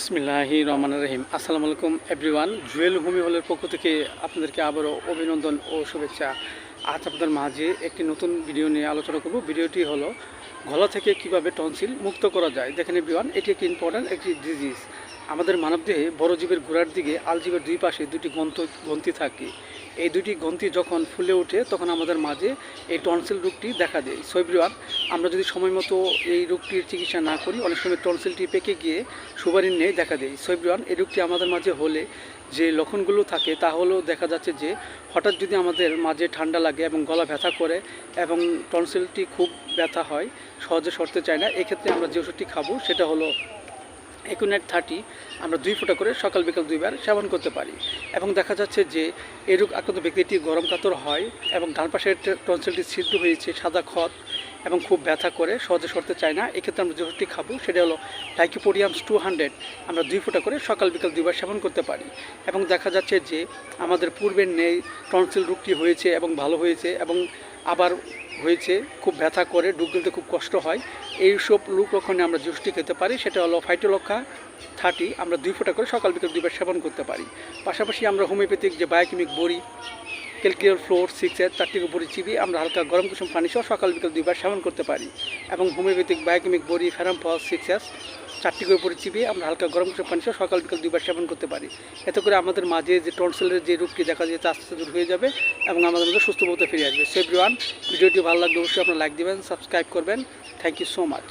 বিসমিল্লাহি রহমান রহিম। আসসালামু আলাইকুম এভরিওয়ান জুয়েল ভূমি হলের পক্ষ থেকে আপনাদেরকে আবারও অভিনন্দন ও শুভেচ্ছা। আজ আপনাদের মাঝে একটি নতুন ভিডিও নিয়ে আলোচনা করব। ভিডিওটি হলো, গলা থেকে কীভাবে টনসিল মুক্ত করা যায়। দেখেন এভরিওয়ান এটি একটি ইম্পর্ট্যান্ট একটি ডিজিজ আমাদের মানবদেহে বড় জীবের গোড়ার দিকে আলজীবের দুই পাশে দুটি গন্ত গ্রন্থি থাকে। এই দুটি গ্রন্থি যখন ফুলে ওঠে, তখন আমাদের মাঝে এই টনসিল রোগটি দেখা দেয় সৈব্রিওয়ান আমরা যদি সময় মতো এই রোগটির চিকিৎসা না করি, অনেক সময় টনসিলটি পেকে গিয়ে সুবারির নেই দেখা দেয়। সৈব্রিওয়ান এই রোগটি আমাদের মাঝে হলে যে লক্ষণগুলো থাকে, তা হলো দেখা যাচ্ছে যে হঠাৎ যদি আমাদের মাঝে ঠান্ডা লাগে এবং গলা ব্যথা করে এবং টনসিলটি খুব ব্যথা হয়, সহজে সরতে চায় না, এক্ষেত্রে আমরা যে ওষুধটি খাব, সেটা হলো একুনেট থার্টি আমরা দুই ফোঁটা করে সকাল বিকাল দুইবার সেবন করতে পারি। এবং দেখা যাচ্ছে যে এই রোগ আক্রান্ত ব্যক্তিটি গরম কাতর হয় এবং ডান পাশের টনসিলটি ছিদ্র হয়েছে সাদা খত এবং খুব ব্যথা করে, সহজে সরতে চায় না। এক্ষেত্রে আমরা যে খাব সেটা হলো টাইকোপোডিয়ামস টু হান্ড্রেড আমরা দুই ফোঁটা করে সকাল বিকাল দুইবার সেবন করতে পারি। এবং দেখা যাচ্ছে যে আমাদের পূর্বের নেই টনসিল রোগটি হয়েছে এবং ভালো হয়েছে এবং আবার হয়েছে, খুব ব্যথা করে, ডুব দিতে খুব কষ্ট হয়। এইসব লোক লক্ষণে আমরা জুসটি খেতে পারি, সেটা হলো ফাইটোলক্ষা থার্টি আমরা দুই ফোঁটা করে সকাল বিকেল দুইবার সেবন করতে পারি। পাশাপাশি আমরা হোমিওপ্যাথিক যে বায়োকেমিক বড়ি ক্যালকিয়াল ফ্লোর সিক্স এর, তার থেকে বড়ি চিবি আমরা হালকা গরম কুসুম পানি সহ সকাল বিকাল দুইবার সেবন করতে পারি। এবং হোমিওপ্যাথিক বায়োকেমিক বড়ি ফেরামফল সিক্স এস চারটি করে পরে চিবিয়ে আমরা হালকা গরম করে পানি সকাল বিকাল দুইবার সেবন করতে পারি। এতে করে আমাদের মাঝে যে টনসেলের যে রূপটি দেখা যায়, তা আস্তে আস্তে দূর হয়ে যাবে এবং আমাদের মধ্যে সুস্থ বলতে ফিরে আসবে। সেভরি ওয়ান ভিডিওটি ভালো লাগলে অবশ্যই আপনার লাইক দেবেন সাবস্ক্রাইব করবেন। Thank you so much